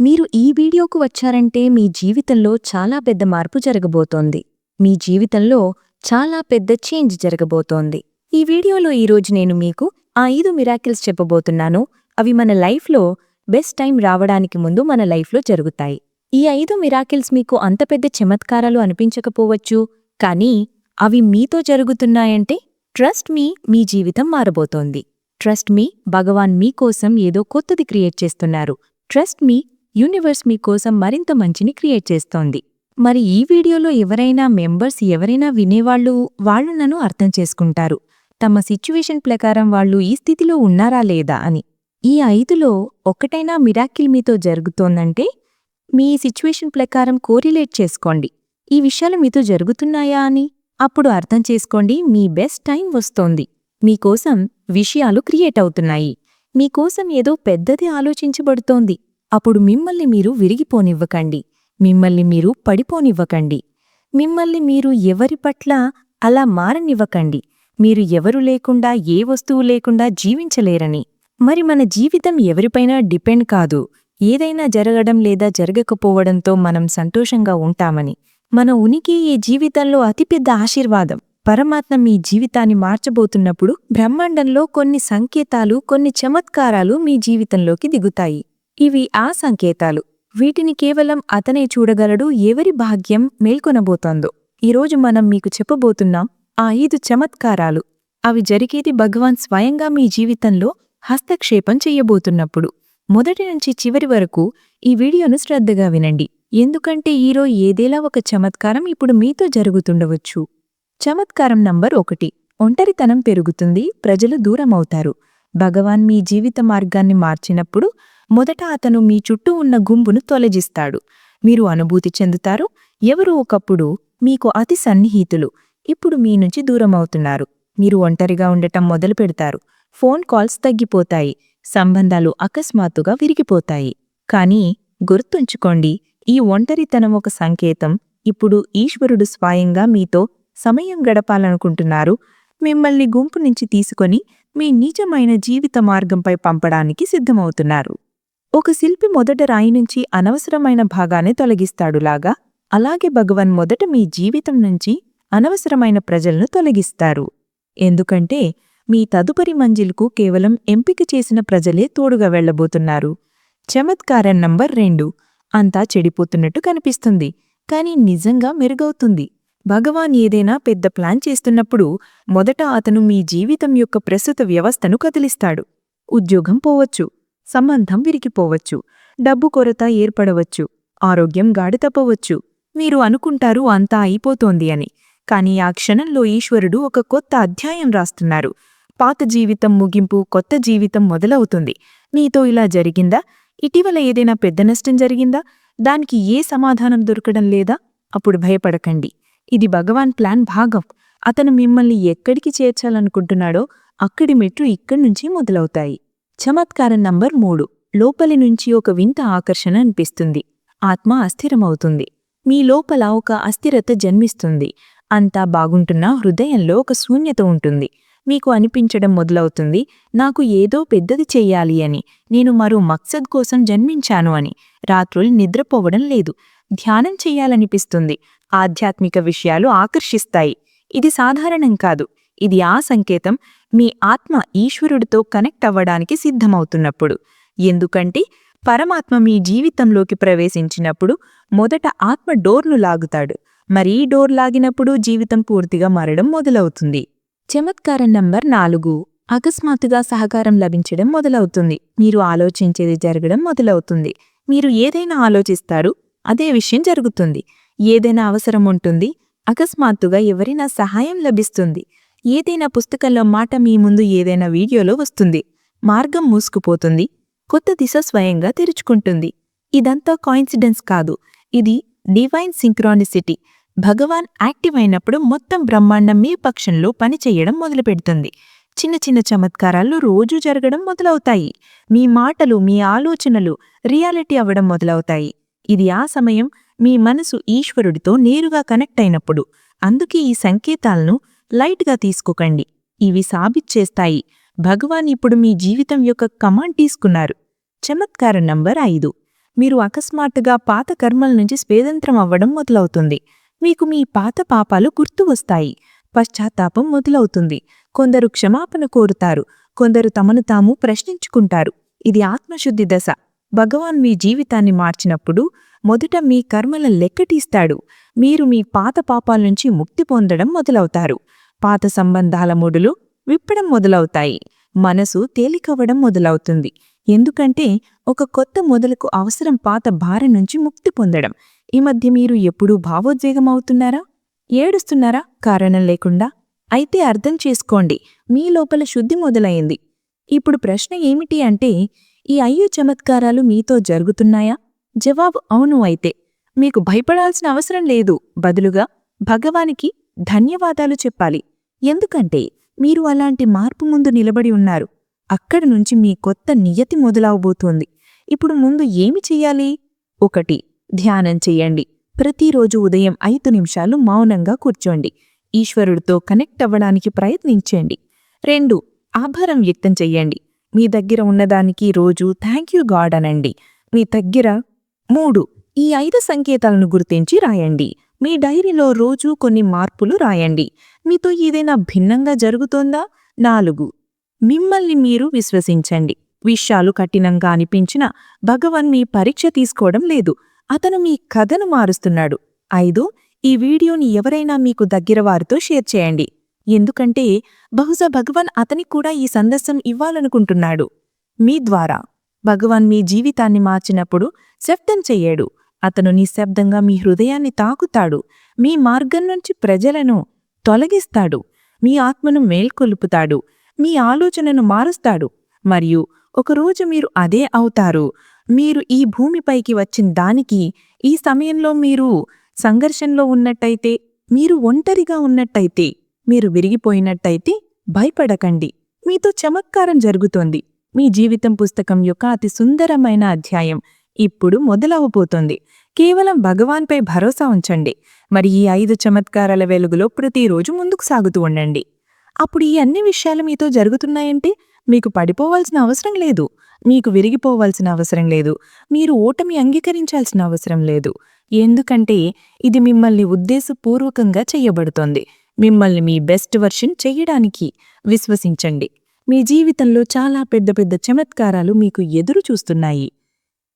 మీరు ఈ వీడియోకు వచ్చారంటే మీ జీవితంలో చాలా పెద్ద మార్పు జరగబోతోంది. మీ జీవితంలో చాలా పెద్ద చేంజ్ జరగబోతోంది. ఈ వీడియోలో ఈరోజు నేను మీకు ఆ ఐదు మిరాకిల్స్ చెప్పబోతున్నాను. అవి మన లైఫ్లో బెస్ట్ టైం రావడానికి ముందు మన లైఫ్లో జరుగుతాయి. ఈ ఐదు మిరాకిల్స్ మీకు అంత పెద్ద చమత్కారాలు అనిపించకపోవచ్చు కానీ అవి మీతో జరుగుతున్నాయంటే ట్రస్ట్ మీ మీ జీవితం మారబోతోంది. ట్రస్ట్ మీ భగవాన్ మీకోసం ఏదో కొత్తది క్రియేట్ చేస్తున్నారు. ట్రస్ట్ మీ యూనివర్స్ మీకోసం మరింత మంచిని క్రియేట్ చేస్తోంది. మరి ఈ వీడియోలో ఎవరైనా మెంబర్స్ ఎవరైనా వినేవాళ్ళు వాళ్ళు నన్ను అర్థం చేసుకుంటారు. తమ సిచ్యువేషన్ ప్రకారం వాళ్ళు ఈ స్థితిలో ఉన్నారా లేదా అని. ఈ ఐదులో ఒకటైనా మిరాకిల్ మీతో జరుగుతోందంటే మీ సిచ్యువేషన్ ప్రకారం కోరిలేట్ చేసుకోండి. ఈ విషయాలు మీతో జరుగుతున్నాయా అని. అప్పుడు అర్థం చేసుకోండి మీ బెస్ట్ టైం వస్తోంది. మీకోసం విషయాలు క్రియేట్ అవుతున్నాయి. మీకోసం ఏదో పెద్దది ఆలోచించబడుతోంది. అప్పుడు మిమ్మల్ని మీరు విరిగిపోనివ్వకండి. మిమ్మల్ని మీరు పడిపోనివ్వకండి. మిమ్మల్ని మీరు ఎవరి పట్ల అలా మారనివ్వకండి. మీరు ఎవరు లేకుండా ఏ వస్తువు లేకుండా జీవించలేరని. మరి మన జీవితం ఎవరిపైనా డిపెండ్ కాదు. ఏదైనా జరగడం లేదా జరగకపోవడంతో మనం సంతోషంగా ఉంటామని. మన ఉనికి ఈ జీవితంలో అతిపెద్ద ఆశీర్వాదం. పరమాత్మ మీ జీవితాన్ని మార్చబోతున్నప్పుడు బ్రహ్మాండంలో కొన్ని సంకేతాలు కొన్ని చమత్కారాలు మీ జీవితంలోకి దిగుతాయి. ఇవి ఆ సంకేతాలు. వీటిని కేవలం అతనే చూడగలడు ఎవరి భాగ్యం మేల్కొనబోతోందో. ఈరోజు మనం మీకు చెప్పబోతున్నాం ఆ ఐదు చమత్కారాలు. అవి జరిగేది భగవాన్ స్వయంగా మీ జీవితంలో హస్తక్షేపం చెయ్యబోతున్నప్పుడు మొదటి నుంచి చివరి వరకు ఈ వీడియోను శ్రద్ధగా వినండి. ఎందుకంటే ఈరో ఏదేలా ఒక చమత్కారం ఇప్పుడు మీతో జరుగుతుండవచ్చు. చమత్కారం నంబర్ ఒకటి. ఒంటరితనం పెరుగుతుంది ప్రజలు దూరమవుతారు. భగవాన్ మీ జీవిత మార్గాన్ని మార్చినప్పుడు మొదట అతను మీ చుట్టూ ఉన్న గుంపును తొలగిస్తాడు. మీరు అనుభూతి చెందుతారు. ఎవరు ఒకప్పుడు మీకు అతి సన్నిహితులు. ఇప్పుడు మీ నుంచి దూరమవుతున్నారు. మీరు ఒంటరిగా ఉండటం మొదలు పెడతారు. ఫోన్ కాల్స్ తగ్గిపోతాయి. సంబంధాలు అకస్మాత్తుగా విరిగిపోతాయి. కానీ గుర్తుంచుకోండి ఈ ఒంటరితనం ఒక సంకేతం. ఇప్పుడు ఈశ్వరుడు స్వయంగా మీతో సమయం గడపాలనుకుంటున్నారు. మిమ్మల్ని గుంపు నుంచి తీసుకొని మీ నిజమైన జీవిత మార్గంపై పంపడానికి సిద్ధమవుతున్నారు. ఒక శిల్పి మొదట రాయి నుంచి అనవసరమైన భాగాన్ని తొలగిస్తాడులాగా అలాగే భగవన్ మొదట మీ జీవితం నుంచి అనవసరమైన ప్రజలను తొలగిస్తారు. ఎందుకంటే మీ తదుపరి మంజిల్కు కేవలం ఎంపిక చేసిన ప్రజలే తోడుగా వెళ్ళబోతున్నారు చమత్కారం నంబర్ రెండు. అంతా చెడిపోతున్నట్టు కనిపిస్తుంది కానీ నిజంగా మెరుగవుతుంది. భగవాన్ ఏదైనా పెద్ద ప్లాన్ చేస్తున్నప్పుడు మొదట అతను మీ జీవితం యొక్క ప్రస్తుత వ్యవస్థను కదిలిస్తాడు. ఉద్యోగం పోవచ్చు సంబంధం విరిగిపోవచ్చు డబ్బు కొరత ఏర్పడవచ్చు ఆరోగ్యం గాడితప్పవచ్చు మీరు అనుకుంటారు అంతా అయిపోతోంది అని. కాని ఆ క్షణంలో ఈశ్వరుడు ఒక కొత్త అధ్యాయం రాస్తున్నారు. పాత జీవితం ముగింపు కొత్త జీవితం మొదలవుతుంది. నీతో ఇలా జరిగిందా? ఇటీవల ఏదైనా పెద్ద నష్టం జరిగిందా? దానికి ఏ సమాధానం దొరకడం లేదా? అప్పుడు భయపడకండి. ఇది భగవాన్ ప్లాన్ భాగం. అతను మిమ్మల్ని ఎక్కడికి చేర్చాలనుకుంటున్నాడో అక్కడి మెట్లు ఇక్కడ్నుంచి మొదలవుతాయి. చమత్కారం నంబర్ మూడు. లోపలి నుంచి ఒక వింత ఆకర్షణ అనిపిస్తుంది. ఆత్మ అస్థిరమవుతుంది. మీ లోపల ఒక అస్థిరత జన్మిస్తుంది. అంతా బాగుంటున్నా హృదయంలో ఒక శూన్యత ఉంటుంది. మీకు అనిపించడం మొదలవుతుంది. నాకు ఏదో పెద్దది చెయ్యాలి అని. నేను మరో మక్సద్ కోసం జన్మించాను అని. రాత్రులు నిద్రపోవడం లేదు. ధ్యానం చెయ్యాలనిపిస్తుంది ఆధ్యాత్మిక విషయాలు ఆకర్షిస్తాయి. ఇది సాధారణం కాదు. ఇది ఆ సంకేతం మీ ఆత్మ ఈశ్వరుడితో కనెక్ట్ అవ్వడానికి సిద్ధమవుతున్నప్పుడు. ఎందుకంటే పరమాత్మ మీ జీవితంలోకి ప్రవేశించినప్పుడు మొదట ఆత్మ డోర్ను లాగుతాడు. మరి ఈ డోర్ లాగినప్పుడు జీవితం పూర్తిగా మారడం మొదలవుతుంది. చమత్కారం నంబర్ నాలుగు. అకస్మాత్తుగా సహకారం లభించడం మొదలవుతుంది. మీరు ఆలోచించేది జరగడం మొదలవుతుంది. మీరు ఏదైనా ఆలోచిస్తారు అదే విషయం జరుగుతుంది. ఏదైనా అవసరం ఉంటుంది అకస్మాత్తుగా ఎవరైనా సహాయం లభిస్తుంది. ఏదైనా పుస్తకంలో మాట మీ ముందు ఏదైనా వీడియోలో వస్తుంది. మార్గం మూసుకుపోతుంది. కొత్త దిశ స్వయంగా తెరుచుకుంటుంది. ఇదంతా కాయిన్సిడెన్స్ కాదు. ఇది డివైన్ సింక్రానిసిటీ భగవాన్ యాక్టివ్ అయినప్పుడు మొత్తం బ్రహ్మాండం మీ పక్షంలో పనిచేయడం మొదలుపెడుతుంది. చిన్న చిన్న చమత్కారాలు రోజూ జరగడం మొదలవుతాయి. మీ మాటలు మీ ఆలోచనలు రియాలిటీ అవ్వడం మొదలవుతాయి. ఇది ఆ సమయం మీ మనసు ఈశ్వరుడితో నేరుగా కనెక్ట్ అయినప్పుడు అందుకే ఈ సంకేతాలను లైట్గా తీసుకోకండి. ఇవి సాబిచ్చేస్తాయి. భగవాన్ ఇప్పుడు మీ జీవితం యొక్క కమాండ్ తీసుకున్నారు. చమత్కారం నంబర్ ఐదు. మీరు అకస్మాత్తుగా పాత కర్మల నుంచి స్వేదంత్రం అవ్వడం మొదలవుతుంది. మీకు మీ పాత పాపాలు గుర్తు వస్తాయి. పశ్చాత్తాపం మొదలవుతుంది. కొందరు క్షమాపణ కోరుతారు. కొందరు తమను తాము ప్రశ్నించుకుంటారు. ఇది ఆత్మశుద్ధి దశ. భగవాన్ మీ జీవితాన్ని మార్చినప్పుడు మొదట మీ కర్మల లెక్కటీస్తాడు మీరు మీ పాత పాపాల నుంచి ముక్తి పొందడం మొదలవుతారు. పాత సంబంధాల ముడులు విప్పడం మొదలవుతాయి. మనసు తేలికవ్వడం మొదలవుతుంది. ఎందుకంటే ఒక కొత్త మొదలకు అవసరం పాత భారం నుంచి ముక్తి పొందడం. ఈ మధ్య మీరు ఎప్పుడూ భావోద్వేగమవుతున్నారా ఏడుస్తున్నారా? కారణం లేకుండా? అయితే అర్థం చేసుకోండి. మీ లోపల శుద్ధి మొదలైంది. ఇప్పుడు ప్రశ్న ఏమిటి అంటే ఈ అయ్యో చమత్కారాలు మీతో జరుగుతున్నాయా? జవాబు అవును అయితే. మీకు భయపడాల్సిన అవసరం లేదు. బదులుగా భగవానికి ధన్యవాదాలు చెప్పాలి. ఎందుకంటే మీరు అలాంటి మార్పు ముందు నిలబడి ఉన్నారు. అక్కడి నుంచి మీ కొత్త నియతి మొదలవబోతోంది. ఇప్పుడు ముందు ఏమి చెయ్యాలి ఒకటి ధ్యానం చెయ్యండి ప్రతిరోజు ఉదయం ఐదు నిమిషాలు మౌనంగా కూర్చోండి. ఈశ్వరుడితో కనెక్ట్ అవ్వడానికి ప్రయత్నించండి. రెండు ఆభారం వ్యక్తం చెయ్యండి మీ దగ్గర ఉన్నదానికి రోజు థ్యాంక్ యూ గాడ్ అనండి. మీ దగ్గర మూడు. ఈ ఐదు సంకేతాలను గుర్తించి రాయండి. మీ డైరీలో రోజూ కొన్ని మార్పులు రాయండి. మీతో ఏదైనా భిన్నంగా జరుగుతోందా? నాలుగు. మిమ్మల్ని మీరు విశ్వసించండి. విషయాలు కఠినంగా అనిపించిన భగవన్ మీ పరీక్ష తీసుకోవడం లేదు. అతను మీ కథను మారుస్తున్నాడు. ఐదు. ఈ వీడియోని ఎవరైనా మీకు దగ్గర వారితో షేర్ చేయండి. ఎందుకంటే బహుశా భగవాన్ అతనికి కూడా ఈ సందర్శం ఇవ్వాలనుకుంటున్నాడు. మీ ద్వారా. భగవాన్ మీ జీవితాన్ని మార్చినప్పుడు శబ్దం చెయ్యాడు. అతను నిశ్శబ్దంగా మీ హృదయాన్ని తాకుతాడు. మీ మార్గం నుంచి ప్రజలను తొలగిస్తాడు. మీ ఆత్మను మేల్కొలుపుతాడు. మీ ఆలోచనను మారుస్తాడు. మరియు ఒకరోజు మీరు అదే అవుతారు. మీరు ఈ భూమిపైకి వచ్చిన దానికి ఈ సమయంలో మీరు సంఘర్షణలో ఉన్నట్టయితే మీరు ఒంటరిగా ఉన్నట్టయితే మీరు విరిగిపోయినట్టయితే భయపడకండి. మీతో చమత్కారం జరుగుతోంది. మీ జీవితం పుస్తకం యొక్క అతి సుందరమైన అధ్యాయం ఇప్పుడు మొదలవబోతోంది. కేవలం భగవాన్పై భరోసా ఉంచండి. మరి ఈ ఐదు చమత్కారాల వెలుగులో ప్రతిరోజు ముందుకు సాగుతూ ఉండండి. అప్పుడు ఈ అన్ని విషయాలు మీతో జరుగుతున్నాయంటే మీకు పడిపోవాల్సిన అవసరం లేదు. మీకు విరిగిపోవాల్సిన అవసరం లేదు. మీరు ఓటమి అంగీకరించాల్సిన అవసరం లేదు. ఎందుకంటే ఇది మిమ్మల్ని ఉద్దేశపూర్వకంగా చెయ్యబడుతోంది మిమ్మల్ని మీ బెస్ట్ వర్షన్ చెయ్యడానికి విశ్వసించండి. మీ జీవితంలో చాలా పెద్ద పెద్ద చమత్కారాలు మీకు ఎదురు చూస్తున్నాయి.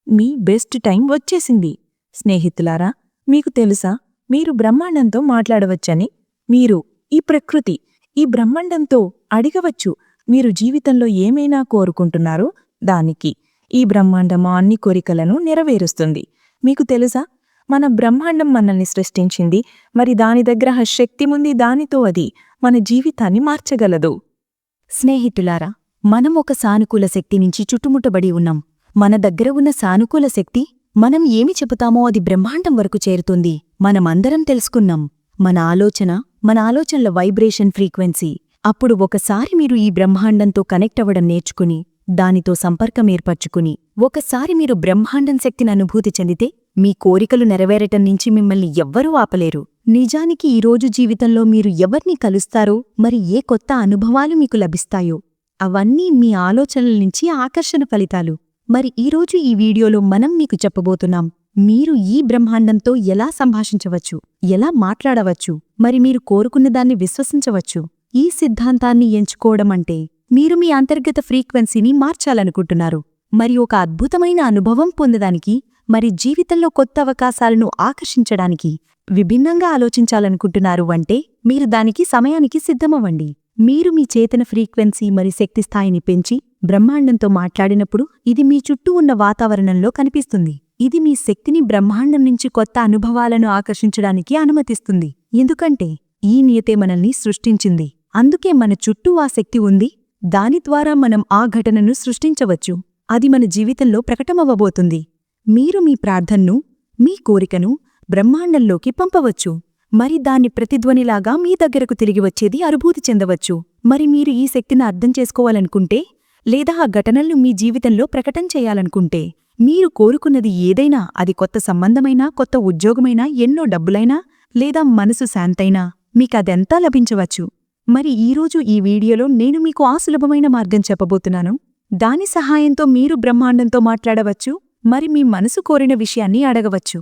మీ బెస్ట్ టైం వచ్చేసింది. స్నేహితులారా మీకు తెలుసా మీరు బ్రహ్మాండంతో మాట్లాడవచ్చని. మీరు ఈ ప్రకృతి ఈ బ్రహ్మాండంతో అడిగవచ్చు మీరు జీవితంలో ఏమైనా కోరుకుంటున్నారో దానికి. ఈ బ్రహ్మాండం అన్ని కోరికలను నెరవేరుస్తుంది. మీకు తెలుసా మన బ్రహ్మాండం మనల్ని సృష్టించింది మరి దాని దగ్గర శక్తి ఉంది దానితో అది మన జీవితాన్ని మార్చగలదు. స్నేహితులారా మనం ఒక సానుకూల శక్తి నుంచి చుట్టుముట్టబడి ఉన్నాం. మన దగ్గర ఉన్న సానుకూల శక్తి మనం ఏమి చెబుతామో అది బ్రహ్మాండం వరకు చేరుతుంది. మనమందరం తెలుసుకున్నాం. మన ఆలోచన మన ఆలోచనల వైబ్రేషన్ ఫ్రీక్వెన్సీ. అప్పుడు ఒకసారి మీరు ఈ బ్రహ్మాండంతో కనెక్ట్ అవ్వడం నేర్చుకుని దానితో సంపర్కం ఏర్పరచుకుని ఒకసారి మీరు బ్రహ్మాండం శక్తిని అనుభూతి చెందితే మీ కోరికలు నెరవేరటం నుంచి మిమ్మల్ని ఎవ్వరూ ఆపలేరు. నిజానికి ఈ రోజు జీవితంలో మీరు ఎవర్ని కలుస్తారో మరి ఏ కొత్త అనుభవాలు మీకు లభిస్తాయో అవన్నీ మీ ఆలోచనల నుంచి ఆకర్షణ ఫలితాలు. మరి ఈరోజు ఈ వీడియోలో మనం మీకు చెప్పబోతున్నాం మీరు ఈ బ్రహ్మాండంతో ఎలా సంభాషించవచ్చు ఎలా మాట్లాడవచ్చు మరి మీరు కోరుకున్నదాన్ని విశ్వసించవచ్చు. ఈ సిద్ధాంతాన్ని ఎంచుకోవడం అంటే మీరు మీ అంతర్గత ఫ్రీక్వెన్సీని మార్చాలనుకుంటున్నారు. మరి ఒక అద్భుతమైన అనుభవం పొందడానికి మరి జీవితంలో కొత్త అవకాశాలను ఆకర్షించడానికి విభిన్నంగా ఆలోచించాలనుకుంటున్నారు అంటే మీరు దానికి సమయానికి సిద్ధమవ్వండి. మీరు మీ చేతన ఫ్రీక్వెన్సీ మరి శక్తి స్థాయిని పెంచి బ్రహ్మాండంతో మాట్లాడినప్పుడు ఇది మీ చుట్టూ ఉన్న వాతావరణంలో కనిపిస్తుంది. ఇది మీ శక్తిని బ్రహ్మాండం నుంచి కొత్త అనుభవాలను ఆకర్షించడానికి అనుమతిస్తుంది. ఎందుకంటే ఈ నియతే మనల్ని సృష్టించింది. అందుకే మన చుట్టూ ఆ శక్తి ఉంది. దాని ద్వారా మనం ఆ ఘటనను సృష్టించవచ్చు. అది మన జీవితంలో ప్రకటమవ్వబోతుంది. మీరు మీ ప్రార్థన్ను మీ కోరికను బ్రహ్మాండంలోకి పంపవచ్చు. మరి దాన్ని ప్రతిధ్వనిలాగా మీ దగ్గరకు తిరిగి వచ్చేది అనుభూతి చెందవచ్చు. మరి మీరు ఈ శక్తిని అర్థం చేసుకోవాలనుకుంటే లేదా ఆ ఘటనలను మీ జీవితంలో ప్రకటన చేయాలనుకుంటే మీరు కోరుకున్నది ఏదైనా అది కొత్త సంబంధమైనా కొత్త ఉద్యోగమైనా ఎన్నో డబ్బులైనా లేదా మనసు శాంతైనా మీకదెంతా లభించవచ్చు. మరి ఈరోజు ఈ వీడియోలో నేను మీకు ఆ సులభమైన మార్గం చెప్పబోతున్నాను. దాని సహాయంతో మీరు బ్రహ్మాండంతో మాట్లాడవచ్చు. మరి మీ మనసు కోరిన విషయాన్ని అడగవచ్చు.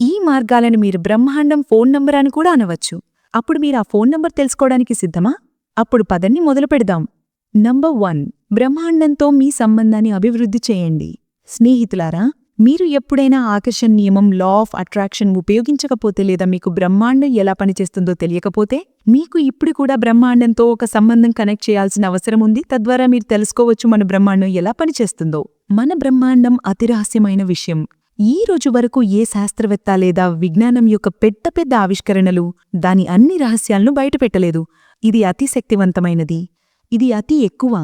ఈ మార్గాలను మీరు బ్రహ్మాండం ఫోన్ నంబర్ అని కూడా అనవచ్చు. అప్పుడు మీరు ఆ ఫోన్ నంబర్ తెలుసుకోవడానికి సిద్ధమా? అప్పుడు పదన్ని మొదలు పెడదాం. Number one. బ్రహ్మాండంతో మీ సంబంధాన్ని అభివృద్ధి చేయండి. స్నేహితులారా మీరు ఎప్పుడైనా ఆకర్షణ నియమం లా ఆఫ్ అట్రాక్షన్ ఉపయోగించకపోతే లేదా మీకు బ్రహ్మాండం ఎలా పనిచేస్తుందో తెలియకపోతే మీకు ఇప్పుడు కూడా బ్రహ్మాండంతో ఒక సంబంధం కనెక్ట్ చేయాల్సిన అవసరం ఉంది. తద్వారా మీరు తెలుసుకోవచ్చు మన బ్రహ్మాండం ఎలా పనిచేస్తుందో. మన బ్రహ్మాండం అతిరహస్యమైన విషయం. ఈ రోజు వరకు ఏ శాస్త్రవేత్త లేదా విజ్ఞానం యొక్క పెద్ద పెద్ద ఆవిష్కరణలు దాని అన్ని రహస్యాలను బయటపెట్టలేదు. ఇది అతి శక్తివంతమైనది. ఇది అతి ఎక్కువ.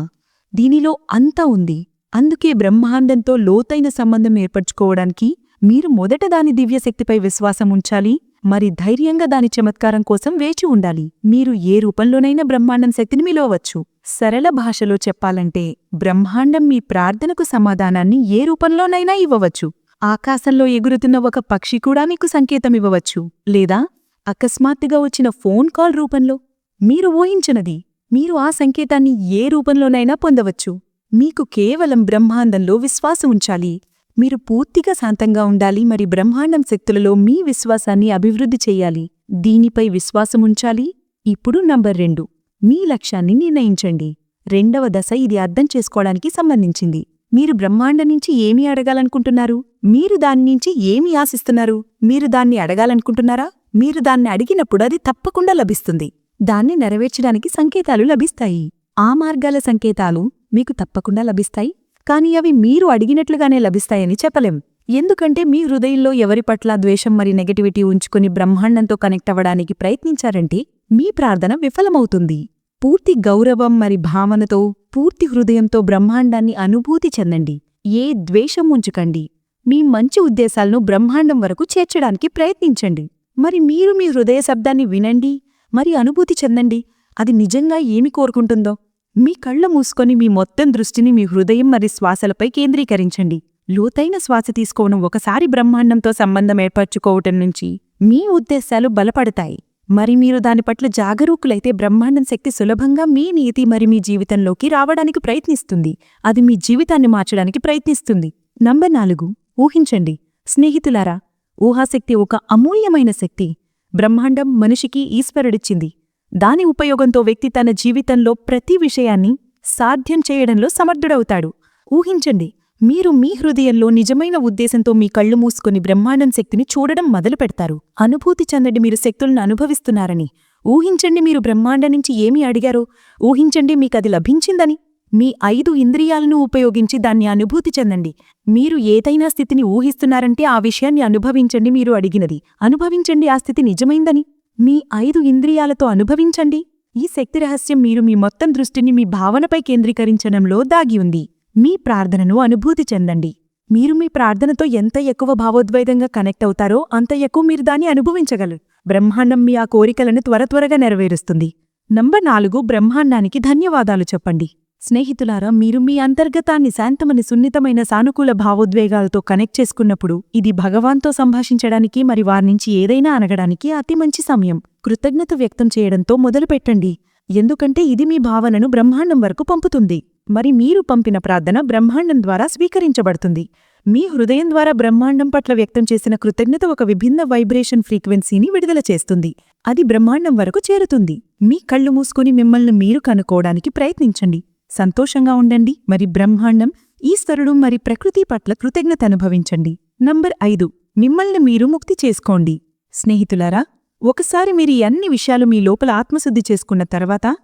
దీనిలో అంతా ఉంది. అందుకే బ్రహ్మాండంతో లోతైన సంబంధం ఏర్పరచుకోవడానికి మీరు మొదట దాని దివ్యశక్తిపై విశ్వాసం ఉంచాలి. మరి ధైర్యంగా దాని చమత్కారం కోసం వేచి ఉండాలి. మీరు ఏ రూపంలోనైనా బ్రహ్మాండం శక్తిని మిలవచ్చు సరళ భాషలో చెప్పాలంటే బ్రహ్మాండం మీ ప్రార్థనకు సమాధానాన్ని ఏ రూపంలోనైనా ఇవ్వవచ్చు. ఆకాశంలో ఎగురుతున్న ఒక పక్షి కూడా మీకు సంకేతమివ్వవచ్చు లేదా అకస్మాత్తుగా వచ్చిన ఫోన్ కాల్ రూపంలో. మీరు ఊహించినది మీరు ఆ సంకేతాన్ని ఏ రూపంలోనైనా పొందవచ్చు. మీకు కేవలం బ్రహ్మాండంలో విశ్వాసం ఉంచాలి. మీరు పూర్తిగా శాంతంగా ఉండాలి మరి బ్రహ్మాండం శక్తులలో మీ విశ్వాసాన్ని అభివృద్ధి చెయ్యాలి దీనిపై విశ్వాసం ఉంచాలి. ఇప్పుడు నంబర్ రెండు. మీ లక్ష్యాన్ని నిర్ణయించండి. రెండవ దశ ఇది అర్థం చేసుకోవడానికి సంబంధించింది. మీరు బ్రహ్మాండం నుంచి ఏమి అడగాలనుకుంటున్నారు? మీరు దాని నుంచి ఏమి ఆశిస్తున్నారు? మీరు దాన్ని అడగాలనుకుంటున్నారా? మీరు దాన్ని అడిగినప్పుడు అది తప్పకుండా లభిస్తుంది. దాన్ని నెరవేర్చడానికి సంకేతాలు లభిస్తాయి. ఆ మార్గాల సంకేతాలు మీకు తప్పకుండా లభిస్తాయి. కాని అవి మీరు అడిగినట్లుగానే లభిస్తాయని చెప్పలేం. ఎందుకంటే మీ హృదయంలో ఎవరి పట్ల ద్వేషం మరి నెగటివిటీ ఉంచుకుని బ్రహ్మాండంతో కనెక్ట్ అవ్వడానికి ప్రయత్నించారంటే మీ ప్రార్థన విఫలమవుతుంది. పూర్తి గౌరవం మరి భావనతో పూర్తి హృదయంతో బ్రహ్మాండాన్ని అనుభూతి చెందండి. ఏ ద్వేషం ఉంచుకండి. మీ మంచి ఉద్దేశాలను బ్రహ్మాండం వరకు చేర్చడానికి ప్రయత్నించండి. మరి మీరు మీ హృదయ శబ్దాన్ని వినండి మరి అనుభూతి చెందండి. అది నిజంగా ఏమి కోరుకుంటుందో? మీ కళ్ళ మూసుకొని మీ మొత్తం దృష్టిని మీ హృదయం మరి శ్వాసలపై కేంద్రీకరించండి. లోతైన శ్వాస తీసుకోవడం ఒకసారి బ్రహ్మాండంతో సంబంధం ఏర్పరచుకోవటం నుంచి మీ ఉద్దేశాలు బలపడతాయి. మరి మీరు దాని పట్ల జాగరూకులైతే బ్రహ్మాండం శక్తి సులభంగా మీ నీతి మరి మీ జీవితంలోకి రావడానికి ప్రయత్నిస్తుంది. అది మీ జీవితాన్ని మార్చడానికి ప్రయత్నిస్తుంది. నంబర్ నాలుగు. ఊహించండి. స్నేహితులారా ఊహాశక్తి ఒక అమూల్యమైన శక్తి. బ్రహ్మాండం మనిషికి ఈశ్వరుడిచ్చింది. దాని ఉపయోగంతో వ్యక్తి తన జీవితంలో ప్రతి విషయాన్ని సాధ్యం చేయడంలో సమర్థుడవుతాడు. ఊహించండి. మీరు మీ హృదయంలో నిజమైన ఉద్దేశంతో మీ కళ్ళు మూసుకుని బ్రహ్మాండం శక్తిని చూడడం మొదలు పెడతారు. అనుభూతి చెందండి మీరు శక్తులను అనుభవిస్తున్నారని. ఊహించండి మీరు బ్రహ్మాండం నుంచి ఏమి అడిగారో. ఊహించండి మీకది లభించిందని. మీ ఐదు ఇంద్రియాలను ఉపయోగించి దాన్ని అనుభూతి చెందండి. మీరు ఏదైనా స్థితిని ఊహిస్తున్నారంటే ఆ విషయాన్ని అనుభవించండి మీరు అడిగినది. అనుభవించండి ఆ స్థితి నిజమైందని. మీ ఐదు ఇంద్రియాలతో అనుభవించండి. ఈ శక్తి రహస్యం మీరు మీ మొత్తం దృష్టిని మీ భావనపై కేంద్రీకరించడంలో దాగి ఉంది. మీ ప్రార్థనను అనుభూతి చెందండి. మీరు మీ ప్రార్థనతో ఎంత ఎక్కువ భావోద్వేగంగా కనెక్ట్ అవుతారో అంత ఎక్కువ మీరు దాన్ని అనుభవించగలరు. బ్రహ్మాండం మీ ఆ కోరికలను త్వర త్వరగా నెరవేరుస్తుంది. నంబర్ నాలుగు బ్రహ్మాండానికి ధన్యవాదాలు చెప్పండి. స్నేహితులారా మీరు మీ అంతర్గతాన్ని శాంతమని సున్నితమైన సానుకూల భావోద్వేగాలతో కనెక్ట్ చేసుకున్నప్పుడు ఇది భగవాన్తో సంభాషించడానికి మరి వారినుంచి ఏదైనా అనగడానికి అతి మంచి సమయం. కృతజ్ఞత వ్యక్తం చేయడంతో మొదలుపెట్టండి. ఎందుకంటే ఇది మీ భావనను బ్రహ్మాండం వరకు పంపుతుంది. మరి మీరు పంపిన ప్రార్థన బ్రహ్మాండం ద్వారా స్వీకరించబడుతుంది. మీ హృదయం ద్వారా బ్రహ్మాండం పట్ల వ్యక్తం చేసిన కృతజ్ఞత ఒక విభిన్న వైబ్రేషన్ ఫ్రీక్వెన్సీని విడుదల చేస్తుంది. అది బ్రహ్మాండం వరకు చేరుతుంది. మీ కళ్ళు మూసుకుని మిమ్మల్ని మీరు కనుక్కోవడానికి ప్రయత్నించండి. సంతోషంగా ఉండండి. మరి బ్రహ్మాండం ఈశ్వరుడు మరి ప్రకృతి పట్ల కృతజ్ఞత అనుభవించండి. నంబర్ ఐదు. మిమ్మల్ని మీరు ముక్తి చేసుకోండి. స్నేహితులారా ఒకసారి మీరు ఈ అన్ని విషయాలు మీ లోపల ఆత్మశుద్ధి చేసుకున్న తర్వాత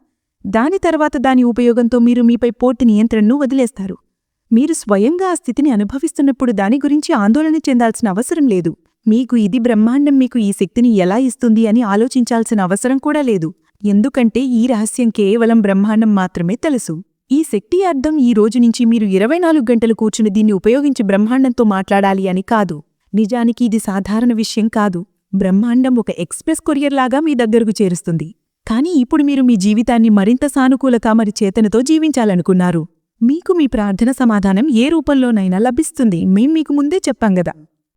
దాని తర్వాత దాని ఉపయోగంతో మీరు మీపై పోటీ నియంత్రణను వదిలేస్తారు. మీరు స్వయంగా ఆ స్థితిని అనుభవిస్తున్నప్పుడు దాని గురించి ఆందోళన చెందాల్సిన అవసరం లేదు. మీకు ఇది బ్రహ్మాండం మీకు ఈ శక్తిని ఎలా ఇస్తుంది అని ఆలోచించాల్సిన అవసరం కూడా లేదు. ఎందుకంటే ఈ రహస్యం కేవలం బ్రహ్మాండం మాత్రమే తెలుసు. ఈ శక్తి అర్థం ఈ రోజు నుంచి మీరు ఇరవై నాలుగు గంటలు కూర్చుని దీన్ని ఉపయోగించి బ్రహ్మాండంతో మాట్లాడాలి అని కాదు. నిజానికి ఇది సాధారణ విషయం కాదు. బ్రహ్మాండం ఒక ఎక్స్ప్రెస్ కొరియర్ లాగా మీ దగ్గరకు చేరుస్తుంది. కానీ ఇప్పుడు మీరు మీ జీవితాన్ని మరింత సానుకూలత మరి చేతనతో జీవించాలనుకున్నారు. మీకు మీ ప్రార్థన సమాధానం ఏ రూపంలోనైనా లభిస్తుంది. మేం మీకు ముందే చెప్పాం గదా.